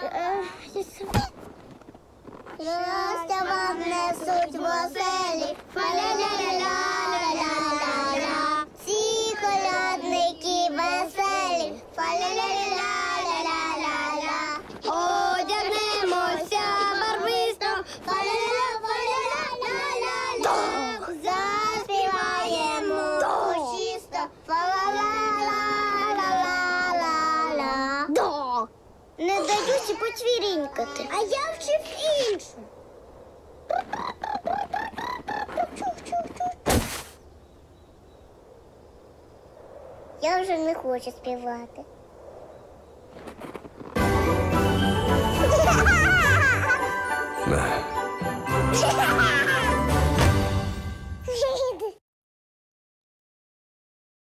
Щастя вам несуть в оселі, фаля-ля-ля-ля-ля-ля-ля. Всі колядники веселі, фаля-ля-ля-ля-ля-ля-ля. Одягнемося барвисто, фаля-ля-фаля-ля-ля-ля-ля. Заспіваємо чисто, фаля Не даюсь і поцвірінькати. А я вчив іншу. Я вже не хочу співати. На.